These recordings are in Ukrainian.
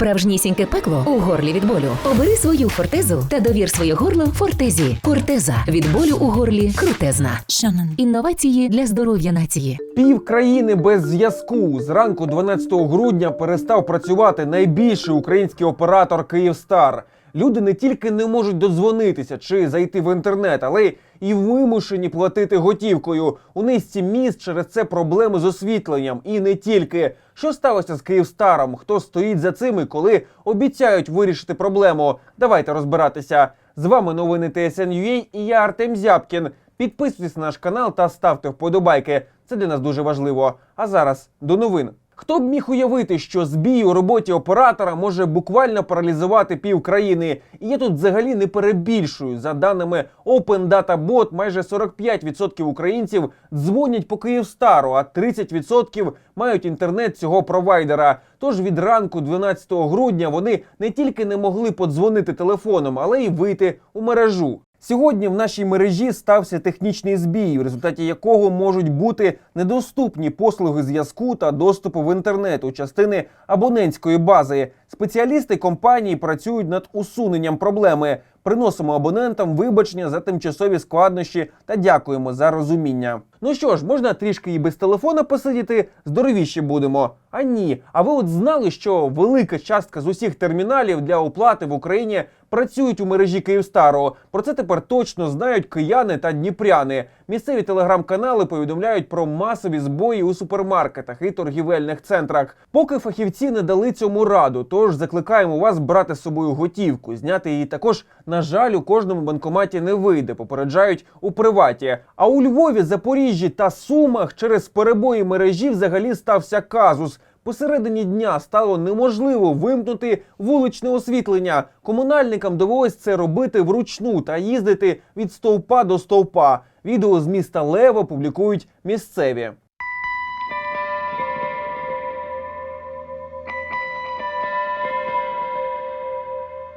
Справжнісіньке пекло у горлі від болю. Обери свою фортезу та довір своє горло фортезі. Фортеза від болю у горлі крутезна. Інновації для здоров'я нації. Пів країни без зв'язку. Зранку 12 грудня перестав працювати найбільший український оператор Київстар. Люди не тільки не можуть додзвонитися чи зайти в інтернет, але і вимушені платити готівкою. У низці міст через це проблеми з освітленням. І не тільки. Що сталося з Київстаром? Хто стоїть за цим і коли обіцяють вирішити проблему? Давайте розбиратися. З вами новини TSN.ua і я Артем Зябкін. Підписуйтесь на наш канал та ставте вподобайки. Це для нас дуже важливо. А зараз до новин. Хто б міг уявити, що збій у роботі оператора може буквально паралізувати пів країни? І я тут взагалі не перебільшую. За даними Open Data Bot, майже 45% українців дзвонять по Київстару, а 30% мають інтернет цього провайдера. Тож від ранку 12 грудня вони не тільки не могли подзвонити телефоном, але й вийти у мережу. Сьогодні в нашій мережі стався технічний збій, в результаті якого можуть бути недоступні послуги зв'язку та доступу в інтернет у частини абонентської бази. Спеціалісти компанії працюють над усуненням проблеми. Приносимо абонентам вибачення за тимчасові складнощі та дякуємо за розуміння. Ну що ж, можна трішки і без телефона посидіти, здоровіші будемо. А ні. А ви от знали, що велика частка з усіх терміналів для оплати в Україні працюють у мережі Київстару. Про це тепер точно знають кияни та дніпряни. Місцеві телеграм-канали повідомляють про масові збої у супермаркетах і торгівельних центрах. Поки фахівці не дали цьому раду, тож закликаємо вас брати з собою готівку. Зняти її також, на жаль, у кожному банкоматі не вийде. Попереджають у приваті. А у Львові, Запоріжжі та Сумах через перебої мережі взагалі стався казус. Посередині дня стало неможливо вимкнути вуличне освітлення. Комунальникам довелось це робити вручну та їздити від стовпа до стовпа. Відео з міста Лево публікують місцеві.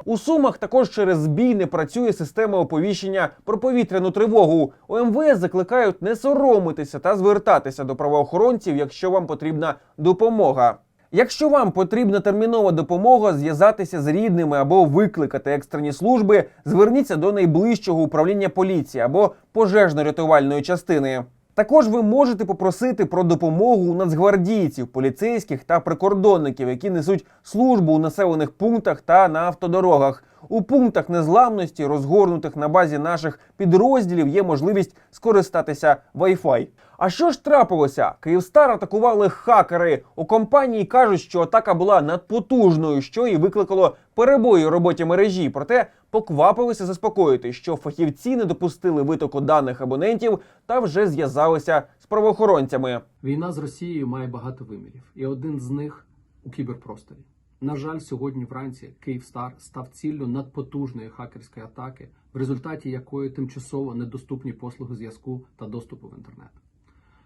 У Сумах також через збій не працює система оповіщення про повітряну тривогу. У МВС закликають не соромитися та звертатися до правоохоронців, якщо вам потрібна допомога. Якщо вам потрібна термінова допомога, зв'язатися з рідними або викликати екстрені служби, зверніться до найближчого управління поліції або пожежно-рятувальної частини. Також ви можете попросити про допомогу у нацгвардійців, поліцейських та прикордонників, які несуть службу у населених пунктах та на автодорогах. У пунктах незламності, розгорнутих на базі наших підрозділів, є можливість скористатися Wi-Fi. А що ж трапилося? Київстар атакували хакери. У компанії кажуть, що атака була надпотужною, що і викликало перебої у роботі мережі. Проте поквапилися заспокоїти, що фахівці не допустили витоку даних абонентів та вже зв'язалися з правоохоронцями. Війна з Росією має багато вимірів, і один з них у кіберпросторі. На жаль, сьогодні вранці Київстар став ціллю надпотужної хакерської атаки, в результаті якої тимчасово недоступні послуги зв'язку та доступу в інтернет.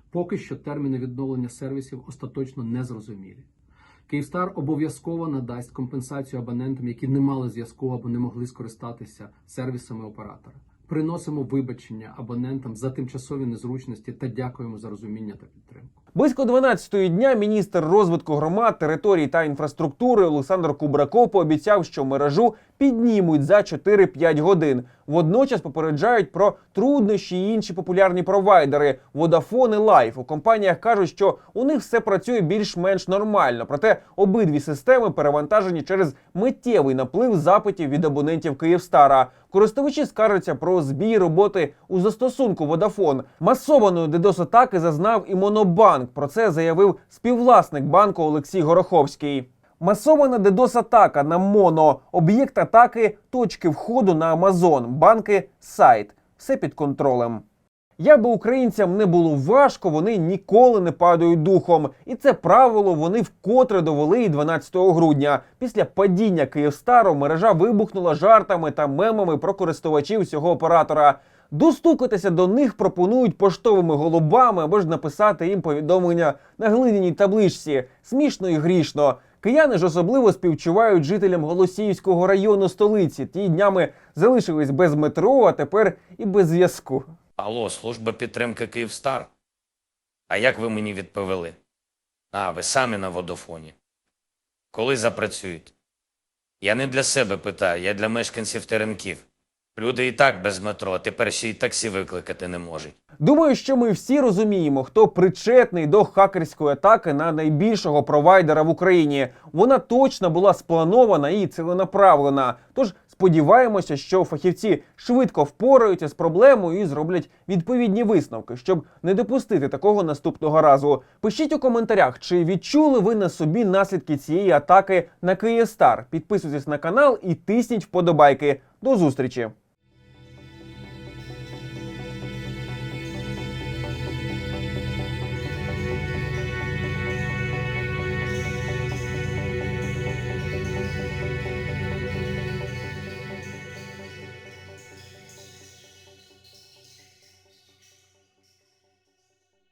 Поки що терміни відновлення сервісів остаточно не зрозумілі. Київстар обов'язково надасть компенсацію абонентам, які не мали зв'язку або не могли скористатися сервісами оператора. Приносимо вибачення абонентам за тимчасові незручності та дякуємо за розуміння та підтримку. Близько 12-ї дня міністр розвитку громад, територій та інфраструктури Олександр Кубраков пообіцяв, що мережу піднімуть за 4-5 годин. Водночас попереджають про труднощі і інші популярні провайдери Vodafone і Life. У компаніях кажуть, що у них все працює більш-менш нормально. Проте обидві системи перевантажені через миттєвий наплив запитів від абонентів Київстара. Користувачі скаржаться про збій роботи у застосунку Vodafone. Масованої DDoS-атаки зазнав і Монобанк. Про це заявив співвласник банку Олексій Гороховський. Масована DDoS-атака на моно, об'єкт атаки, точки входу на Амазон, банки, сайт. Все під контролем. Як українцям не було важко, вони ніколи не падають духом. І це правило вони вкотре довели і 12 грудня. Після падіння Київстару мережа вибухнула жартами та мемами про користувачів цього оператора. Достукатися до них пропонують поштовими голубами або ж написати їм повідомлення на глиняній табличці. Смішно і грішно. Кияни ж особливо співчувають жителям Голосіївського району столиці. Ті днями залишились без метро, а тепер і без зв'язку. Алло, служба підтримки Київстар. А як ви мені відповіли? А, ви самі на водофоні. Коли запрацюєте? Я не для себе питаю, я для мешканців Теремків. Люди і так без метро, тепер ще й таксі викликати не можуть. Думаю, що ми всі розуміємо, хто причетний до хакерської атаки на найбільшого провайдера в Україні. Вона точно була спланована і ціленаправлена. Тож сподіваємося, що фахівці швидко впораються з проблемою і зроблять відповідні висновки, щоб не допустити такого наступного разу. Пишіть у коментарях, чи відчули ви на собі наслідки цієї атаки на Київстар. Підписуйтесь на канал і тисніть вподобайки. До зустрічі!